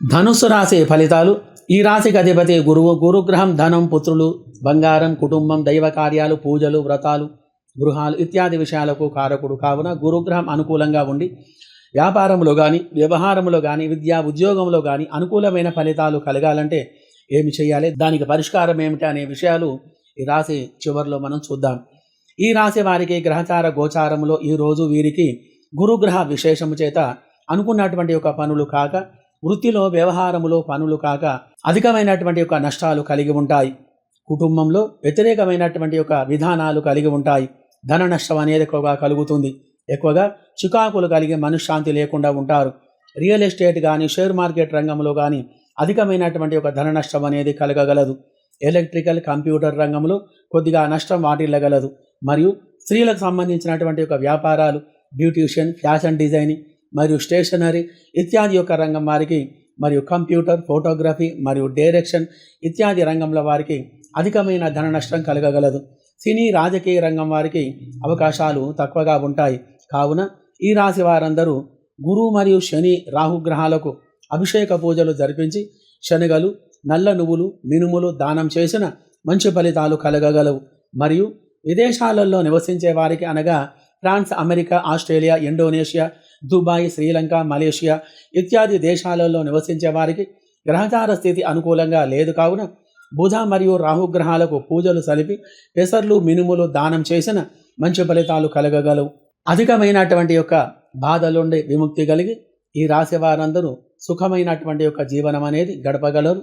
ధనుస్సు రాశి ఫలితాలు. ఈ రాశికి అధిపతి గురువు గురుగ్రహం ధనం పుత్రులు బంగారం కుటుంబం దైవ కార్యాలు పూజలు వ్రతాలు గృహాలు ఇత్యాది విషయాలకు కారకుడు. కావున గురుగ్రహం అనుకూలంగా ఉండి వ్యాపారంలో కానీ వ్యవహారంలో కానీ విద్యా ఉద్యోగంలో కానీ అనుకూలమైన ఫలితాలు కలగాలంటే ఏమి చేయాలి? దానికి పరిష్కారం ఏమిటి అనే విషయాలు ఈ రాశి చివరిలో మనం చూద్దాం. ఈ రాశి వారికి గ్రహచార గోచారంలో ఈరోజు వీరికి గురుగ్రహ విశేషము చేత అనుకున్నటువంటి ఒక పనులు కాక వృత్తిలో వ్యవహారములో పనులు కాక అధికమైనటువంటి యొక్క నష్టాలు కలిగి ఉంటాయి. కుటుంబంలో వ్యతిరేకమైనటువంటి యొక్క విధానాలు కలిగి ఉంటాయి. ధన నష్టం అనేది ఎక్కువగా కలుగుతుంది. ఎక్కువగా చికాకులు కలిగి మనశ్శాంతి లేకుండా ఉంటారు. రియల్ ఎస్టేట్ కానీ షేర్ మార్కెట్ రంగంలో కానీ అధికమైనటువంటి ఒక ధన నష్టం అనేది కలగగలదు. ఎలక్ట్రికల్ కంప్యూటర్ రంగంలో కొద్దిగా నష్టం వాటిల్లగలదు. మరియు స్త్రీలకు సంబంధించినటువంటి ఒక వ్యాపారాలు బ్యూటీషియన్ ఫ్యాషన్ డిజైనింగ్ మరియు స్టేషనరీ ఇత్యాది యొక్క రంగం వారికి మరియు కంప్యూటర్ ఫోటోగ్రఫీ మరియు డైరెక్షన్ ఇత్యాది రంగంలో వారికి అధికమైన ధన నష్టం కలగగలదు. సినీ రాజకీయ రంగం వారికి అవకాశాలు తక్కువగా ఉంటాయి. కావున ఈ రాశి వారందరూ గురు మరియు శని రాహుగ్రహాలకు అభిషేక పూజలు జరిపించి శనగలు నల్ల నువ్వులు మినుములు దానం చేసిన మంచి ఫలితాలు కలగగలవు. మరియు విదేశాలలో నివసించే వారికి అనగా France America Australia Indonesia Dubai Sri Lanka Malaysia ఇత్యాది దేశాలలో నివసించే వారికి గ్రహచార స్థితి అనుకూలంగా లేదు కావున బుధ మరియు రాహుగ్రహాలకు పూజలు సలిపి పెసర్లు మినుములు దానం చేసిన మంచి ఫలితాలు కలగగలవు. అధికమైనటువంటి యొక్క బాధలుండి విముక్తి కలిగి ఈ రాశి వారందరూ సుఖమైనటువంటి యొక్క జీవనం అనేది గడపగలరు.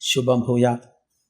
శుభం భూయాత్.